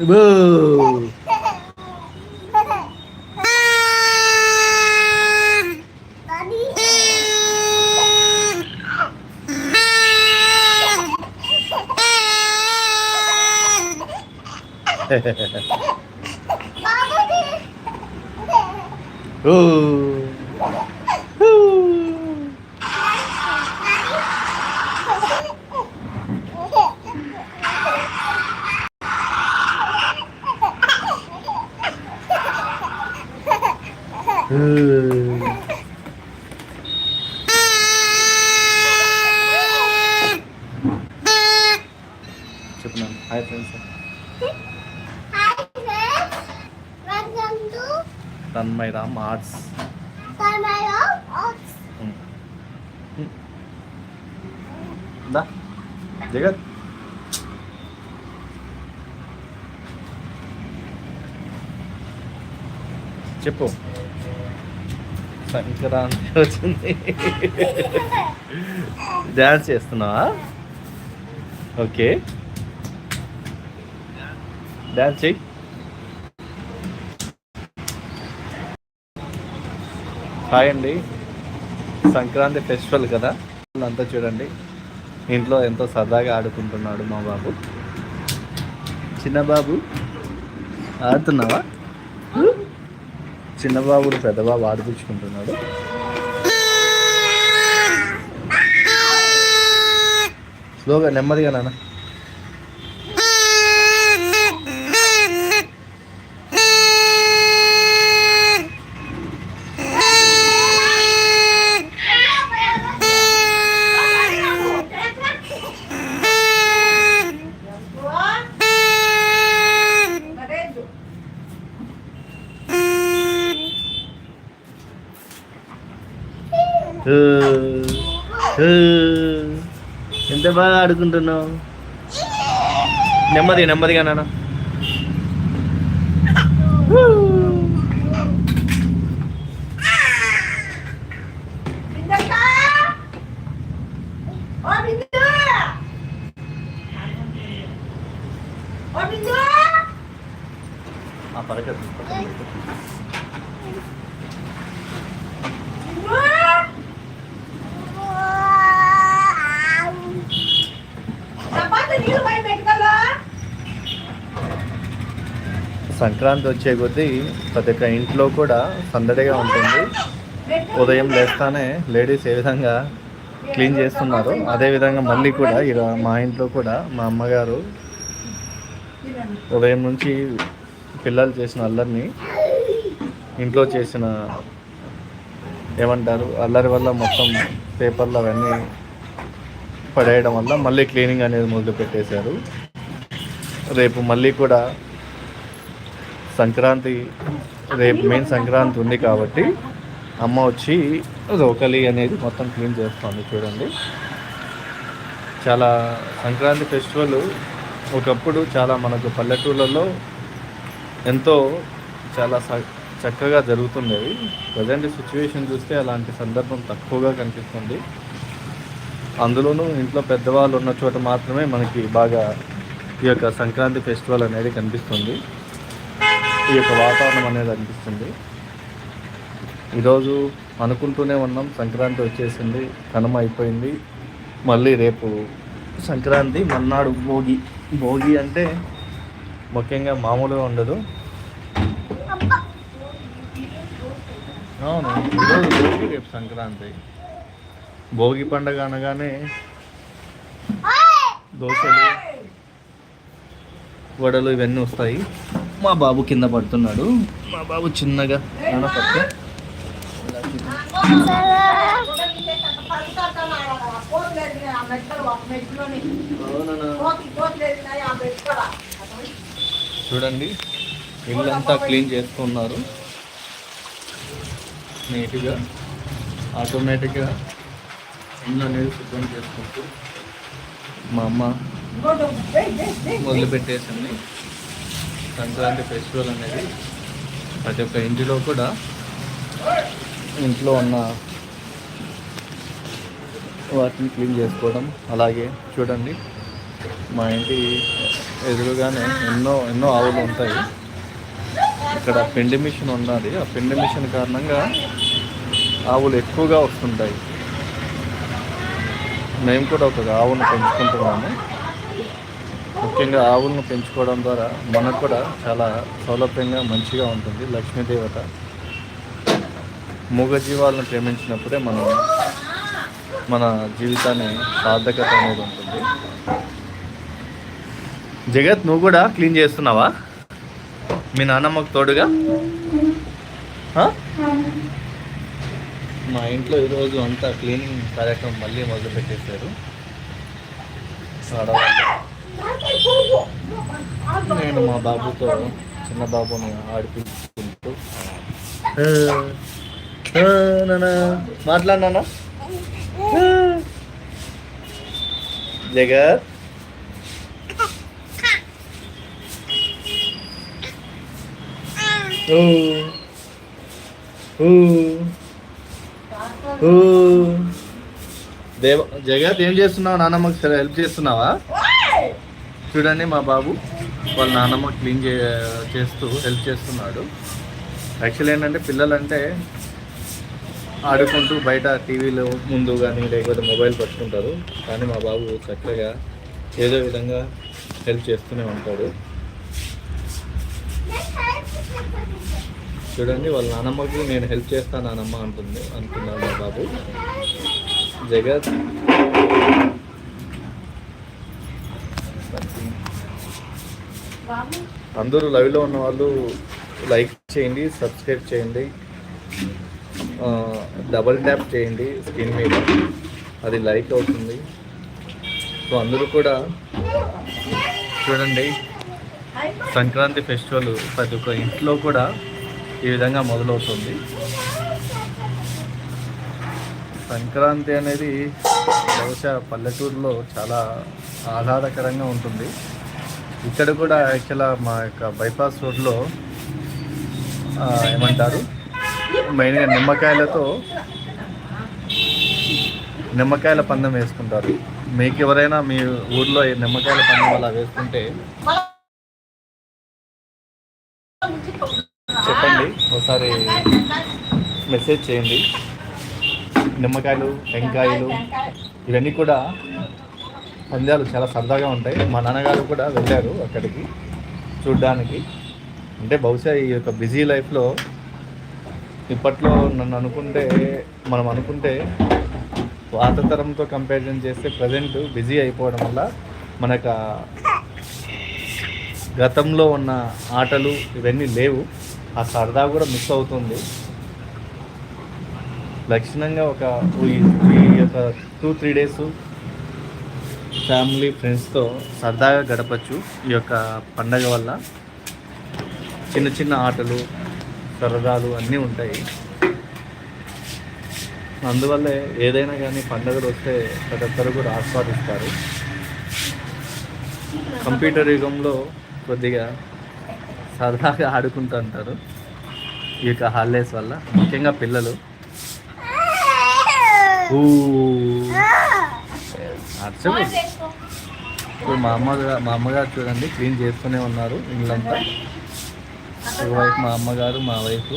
బూ. ఊ. ఊ. ఊ. చెప్పు నాన్న hi friends Tanmay Ram arts దా జగత్ చెప్పు సంక్రాంతి వచ్చింది డ్యాన్స్ చేస్తున్నావా ఓకే డ్యాన్స్ చెయ్యి హాయ్ అండి సంక్రాంతి ఫెస్టివల్ కదా. అంతా చూడండి. ఇంట్లో ఎంతో సరదాగా ఆడుకుంటున్నాడు మా బాబు. చిన్న బాబు ఆడుతున్నావా? చిన్న పెద్దబాబు ఆడిపించుకుంటున్నాడు. స్లోగా నెమ్మదిగా నాన్న. ఆడుకుంటున్నావు? నెమ్మది నెమ్మదిగా నాన్న. సంక్రాంతి వచ్చే కొద్దీ ప్రతి ఒక్క ఇంట్లో కూడా సందడిగా ఉంటుంది. ఉదయం లేస్తానే లేడీస్ ఏ విధంగా క్లీన్ చేస్తున్నారు అదేవిధంగా మళ్ళీ కూడా ఇలా మా ఇంట్లో కూడా మా అమ్మగారు ఉదయం నుంచి పిల్లలు చేసిన అల్లరిని ఇంట్లో చేసిన ఏమంటారు అల్లరి వల్ల మొత్తం పేపర్లు అవన్నీ పడేయడం వల్ల మళ్ళీ క్లీనింగ్ అనేది మొదలు పెట్టేశారు రేపు మళ్ళీ కూడా సంక్రాంతి రేపు మెయిన్ సంక్రాంతి ఉంది కాబట్టి అమ్మ వచ్చి రోకలి అనేది మొత్తం క్లీన్ చేస్తుంది చూడండి. చాలా సంక్రాంతి ఫెస్టివల్ ఒకప్పుడు చాలా మనకు పల్లెటూళ్ళలో ఎంతో చాలా చక్కగా జరుగుతుండేవి. ప్రజెంట్ సిచ్యువేషన్ చూస్తే అలాంటి సందర్భం తక్కువగా కనిపిస్తుంది. అందులోనూ ఇంట్లో పెద్దవాళ్ళు ఉన్న చోట మాత్రమే మనకి బాగా ఈ యొక్క సంక్రాంతి ఫెస్టివల్ అనేది కనిపిస్తుంది. ఈ యొక్క వాతావరణం అనేది అనిపిస్తుంది. ఈరోజు అనుకుంటూనే ఉన్నాం సంక్రాంతి వచ్చేసింది కనుమ అయిపోయింది. మళ్ళీ రేపు సంక్రాంతి మన్నాడు భోగి. భోగి అంటే ముఖ్యంగా మామూలుగా ఉండదు. అవును ఈరోజు భోగి రేపు సంక్రాంతి. భోగి పండగ అనగానే దోశలు వడలు ఇవన్నీ వస్తాయి. మా బాబు కింద పడుతున్నాడు. మా బాబు చిన్నగా పట్టు. చూడండి ఇల్లంతా క్లీన్ చేస్తున్నారు నీట్గా ఆటోమేటిక్గా ఇల్లు అనేది శుభ్రం చేసుకుంటూ మా అమ్మ మొదలు పెట్టేసింది సంక్రాంతి ఫెస్టివల్ అనేది ప్రతి ఒక్క ఇంటిలో కూడా ఇంట్లో ఉన్న వాటిని క్లీన్ చేసుకోవడం. అలాగే చూడండి మా ఇంటి ఎదురుగానే ఎన్నో ఎన్నో ఆవులు ఉంటాయి. ఇక్కడ పిండి మిషన్ ఉన్నది. ఆ పిండి మిషన్ కారణంగా ఆవులు ఎక్కువగా వస్తుంటాయి. మేము కూడా ఒక ఆవును పెంచుకుంటున్నాము. ముఖ్యంగా ఆవులను పెంచుకోవడం ద్వారా మనకు కూడా చాలా సౌలభ్యంగా మంచిగా ఉంటుంది. లక్ష్మీదేవత మూగజీవాలను ప్రేమించినప్పుడే మనం మన జీవితాన్ని సార్థకత అనేది ఉంటుంది. జగత్ నువ్వు కూడా క్లీన్ చేస్తున్నావా? మీ నాన్నమ్మకు తోడుగా? మా ఇంట్లో ఈరోజు అంతా క్లీనింగ్ కార్యక్రమం మళ్ళీ మొదలు పెట్టేశారు ఆడవాళ్ళు. నేను మా బాబుతో చిన్న బాబుని ఆడిపించుకుంటూ మాట్లాడినా ఆ, జగత్? దేవ జగత్ ఏం చేస్తున్నావు? నాన్నమ్మకి సరే హెల్ప్ చేస్తున్నావా? చూడండి మా బాబు వాళ్ళ నాన్నమ్మ క్లీన్ చే చేస్తూ హెల్ప్ చేస్తున్నాడు. యాక్చువల్లీ ఏంటంటే పిల్లలంటే ఆడుకుంటూ బయట టీవీలో ముందు కానీ లేకపోతే మొబైల్ పట్టుకుంటారు. కానీ మా బాబు చక్కగా ఏదో విధంగా హెల్ప్ చేస్తూనే ఉంటాడు. చూడండి వాళ్ళ నానమ్మకి నేను హెల్ప్ చేస్తాను నానమ్మ అంటుంది అంటున్నాను మా బాబు. జగత్. అందరూ లైవ్లో ఉన్న వాళ్ళు లైక్ చేయండి సబ్స్క్రైబ్ చేయండి డబల్ ట్యాప్ చేయండి స్క్రీన్ మీద. అది లైక్ అవుతుంది. సో అందరూ కూడా చూడండి. సంక్రాంతి ఫెస్టివల్ ప్రతి ఒక్క ఇంట్లో కూడా ఈ విధంగా మొదలవుతుంది. సంక్రాంతి అనేది బహుశా పల్లెటూరులో చాలా ఆహ్లాదకరంగా ఉంటుంది. ఇక్కడ కూడా యాక్చువల్గా మా యొక్క బైపాస్ రోడ్లో ఏమంటారు? మెయిన్గా నిమ్మకాయలతో నిమ్మకాయల పందెం వేసుకుంటారు. మీకు ఎవరైనా మీ ఊర్లో నిమ్మకాయల పందెం అలా వేసుకుంటే చెప్పండి ఒకసారి మెసేజ్ చేయండి. నిమ్మకాయలు టెంకాయలు ఇవన్నీ కూడా పందాలు చాలా సరదాగా ఉంటాయి. మా నాన్నగారు కూడా వెళ్ళారు అక్కడికి చూడ్డానికి. అంటే బహుశా ఈ యొక్క బిజీ లైఫ్లో ఇప్పట్లో నన్ను అనుకుంటే మనం అనుకుంటే పాత తరంతో కంపారిజన్ చేస్తే ప్రజెంట్ బిజీ అయిపోవడం వల్ల మనకు గతంలో ఉన్న ఆటలు ఇవన్నీ లేవు. ఆ సరదా కూడా మిస్ అవుతుంది. లక్షణంగా ఒక ఈ ఈ యొక్క టూ త్రీ డేస్ ఫ్యామిలీ ఫ్రెండ్స్తో సరదాగా గడపచ్చు ఈ యొక్క పండగ వల్ల. చిన్న చిన్న ఆటలు సరదాలు అన్నీ ఉంటాయి. అందువల్లే ఏదైనా కానీ పండుగలు వస్తే ప్రతి ఒక్కరు కూడా ఆస్వాదిస్తారు. కంప్యూటర్ యుగంలో కొద్దిగా సరదాగా ఆడుకుంటూ ఉంటారు. ఈ యొక్క హాలిడేస్ వల్ల ముఖ్యంగా పిల్లలు. ఊ. ఇప్పుడు మా అమ్మగారు మా అమ్మగారు చూడండి క్లీన్ చేస్తూనే ఉన్నారు ఒక వైపు మా అమ్మగారు మా వైపు.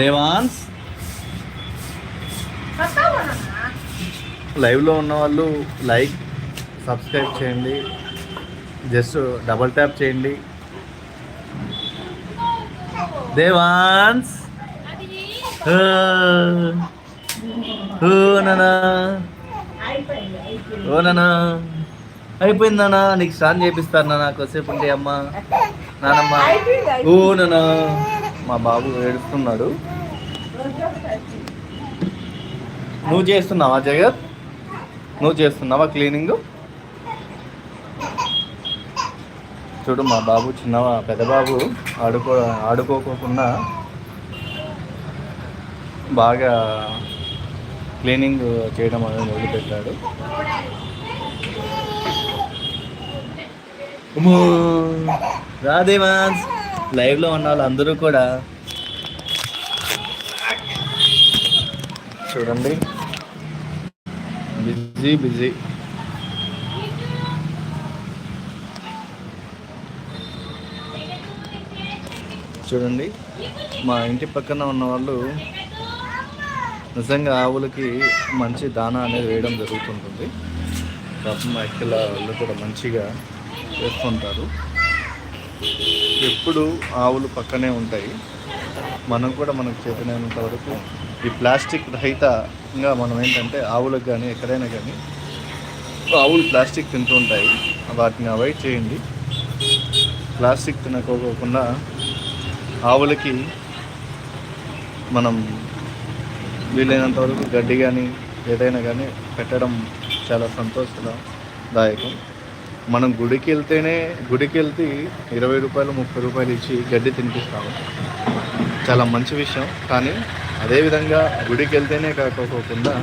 దేవాన్స్? లైవ్లో ఉన్న వాళ్ళు లైక్ సబ్స్క్రైబ్ చేయండి. జస్ట్ డబల్ ట్యాప్ చేయండి. దేవాన్స్? ఓ ఓ అయిపోయింది అన్నా నీకు స్నానం చేపిస్తారు నా కొద్దిసేపు ఉంటే అమ్మ. నానమ్మ. ఓ మా బాబు ఏడుస్తున్నాడు. నువ్వు చేస్తున్నావా జగత్? నువ్వు చేస్తున్నావా క్లీనింగ్? చూడు మా బాబు చిన్నవా పెద్ద బాబు ఆడుకో ఆడుకోకుండా బాగా క్లీనింగ్ చేయడం అనేది మొదలుపెట్టాడు. రాధేవాన్స్! లైవ్లో ఉన్న వాళ్ళు అందరూ కూడా. చూడండి. Busy busy busy. చూడండి. మా ఇంటి పక్కన ఉన్న వాళ్ళు నిజంగా ఆవులకి మంచి దానా అనేది వేయడం జరుగుతుంటుంది. పాపం ఎక్కల వాళ్ళు కూడా మంచిగా చేస్తుంటారు ఎప్పుడు ఆవులు పక్కనే ఉంటాయి. మనం కూడా మనకు చేతనైనంత వరకు ఈ ప్లాస్టిక్ రహితంగా మనం ఏంటంటే ఆవులకు కానీ ఎక్కడైనా కానీ ఆవులు ప్లాస్టిక్ తింటూ ఉంటాయి. వాటిని అవాయిడ్ చేయండి. ప్లాస్టిక్ తినకోకుండా ఆవులకి మనం వీలైనంత వరకు గడ్డి కానీ ఏదైనా కానీ పెట్టడం చాలా సంతోషదాయకం. మనం గుడికి వెళ్తేనే గుడికి వెళ్తే ఇరవై రూపాయలు ముప్పై రూపాయలు ఇచ్చి గడ్డి తినిపిస్తాము. చాలా మంచి విషయం. కానీ అదేవిధంగా గుడికి వెళ్తేనే కాకపోకుండా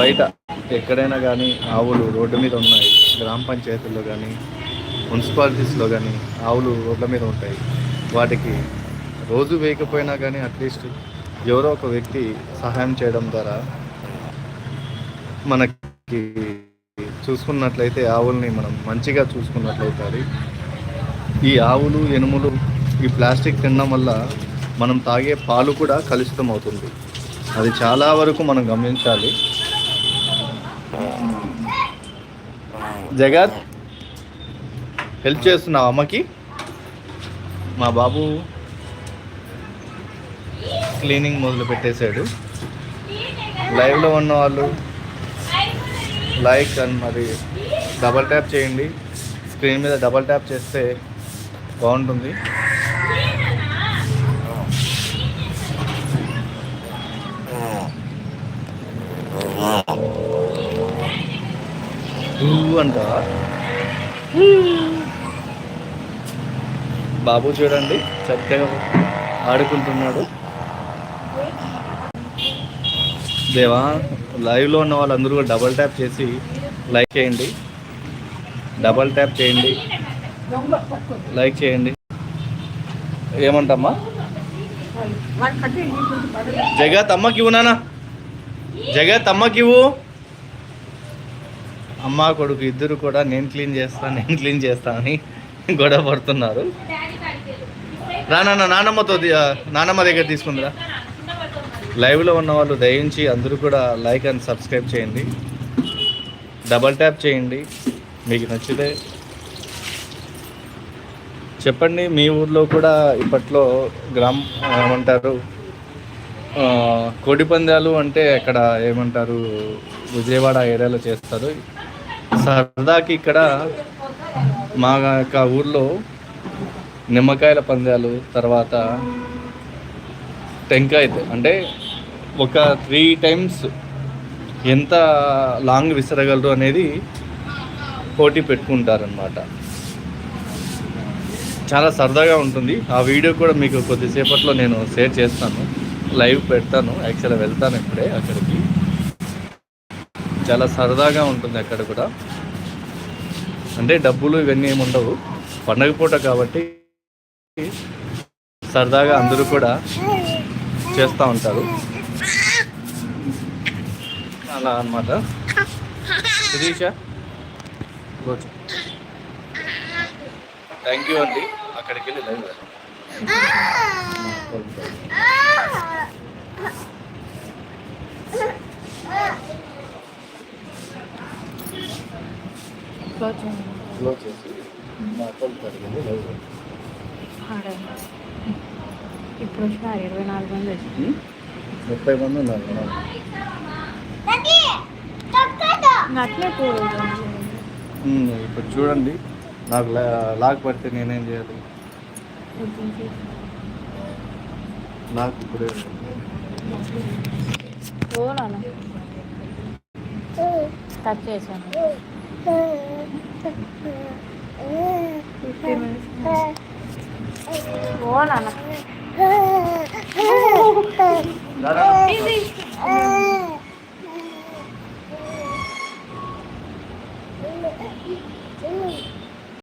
బయట ఎక్కడైనా కానీ ఆవులు రోడ్డు మీద ఉన్నాయి. గ్రామ పంచాయతీల్లో కానీ మున్సిపాలిటీస్లో కానీ ఆవులు రోడ్ల మీద ఉంటాయి. వాటికి రోజు వేయకపోయినా కానీ అట్లీస్ట్ ఎవరో ఒక వ్యక్తి సహాయం చేయడం ద్వారా మనకి చూసుకున్నట్లయితే ఆవుల్ని మనం మంచిగా చూసుకున్నట్లయితే ఈ ఆవులు ఎనుములు ఈ ప్లాస్టిక్ తినడం వల్ల మనం తాగే పాలు కూడా కలుషితం అవుతుంది అది చాలా వరకు మనం గమనించాలి. జగత్ హెల్ప్ చేస్తున్నావు అమ్మకి? మా బాబు క్లీనింగ్ మొదలు పెట్టేశాడు లైవ్లో ఉన్న వాళ్ళు లైక్ అండ్ మరి డబల్ ట్యాప్ చేయండి. స్క్రీన్ మీద డబల్ ట్యాప్ చేస్తే బాగుంటుంది. అంట. బాబు చూడండి చక్కగా ఆడుకుంటున్నాడు. దేవా లైవ్లో ఉన్న వాళ్ళందరూ కూడా డబల్ ట్యాప్ చేసి లైక్ చేయండి. డబల్ ట్యాప్ చేయండి. లైక్ చేయండి. ఏమంటమ్మా? జగత్ అమ్మకి ఇవ్వు నాన్న. జగత్ అమ్మకి ఇవ్వు అమ్మ కొడుకు ఇద్దరు కూడా నేను క్లీన్ చేస్తా నేను క్లీన్ చేస్తా అని గొడవ పడుతున్నారు. రా నాన్న నానమ్మతో నానమ్మ దగ్గర తీసుకుందిరా. లైవ్లో ఉన్న వాళ్ళు దయించి అందరూ కూడా లైక్ అండ్ సబ్స్క్రైబ్ చేయండి. డబల్ ట్యాప్ చేయండి. మీకు నచ్చితే చెప్పండి మీ ఊర్లో కూడా ఇప్పట్లో గ్రామం ఏమంటారు? కోడి పందాలు అంటే అక్కడ ఏమంటారు? విజయవాడ ఏరియాలో చేస్తారు. సరదాకి ఇక్కడ మా యొక్క ఊర్లో నిమ్మకాయల పందాలు తర్వాత టెంకాయ అంటే ఒక త్రీ టైమ్స్ ఎంత లాంగ్ విసరగలరు అనేది పోటీ పెట్టుకుంటారనమాట చాలా సరదాగా ఉంటుంది. ఆ వీడియో కూడా మీకు కొద్దిసేపట్లో నేను షేర్ చేస్తాను. లైవ్ పెడతాను. యాక్చువల్గా వెళ్తాను ఇప్పుడే అక్కడికి. చాలా సరదాగా ఉంటుంది అక్కడ కూడా. అంటే డబ్బులు ఇవన్నీ ఏమి ఉండవు. పండగ పూట కాబట్టి సరదాగా అందరూ కూడా చేస్తూ ఉంటారు. అలా అన్నమాట. శిరీష థ్యాంక్ యూ అండి. అక్కడికి వెళ్ళి లైవ్ చేసి మా లైవ్ ఇప్పుడు వచ్చినారు ఇరవై నాలుగు మంది వచ్చి ముప్పై మంది ఉన్నారు ఇప్పుడు చూడండి. నాకు లా- లాక్ పడితే నేనేం చేయాలి? నాకు ఇప్పుడే. పోనాను టచ్ చేశాను. పోనాను దారా.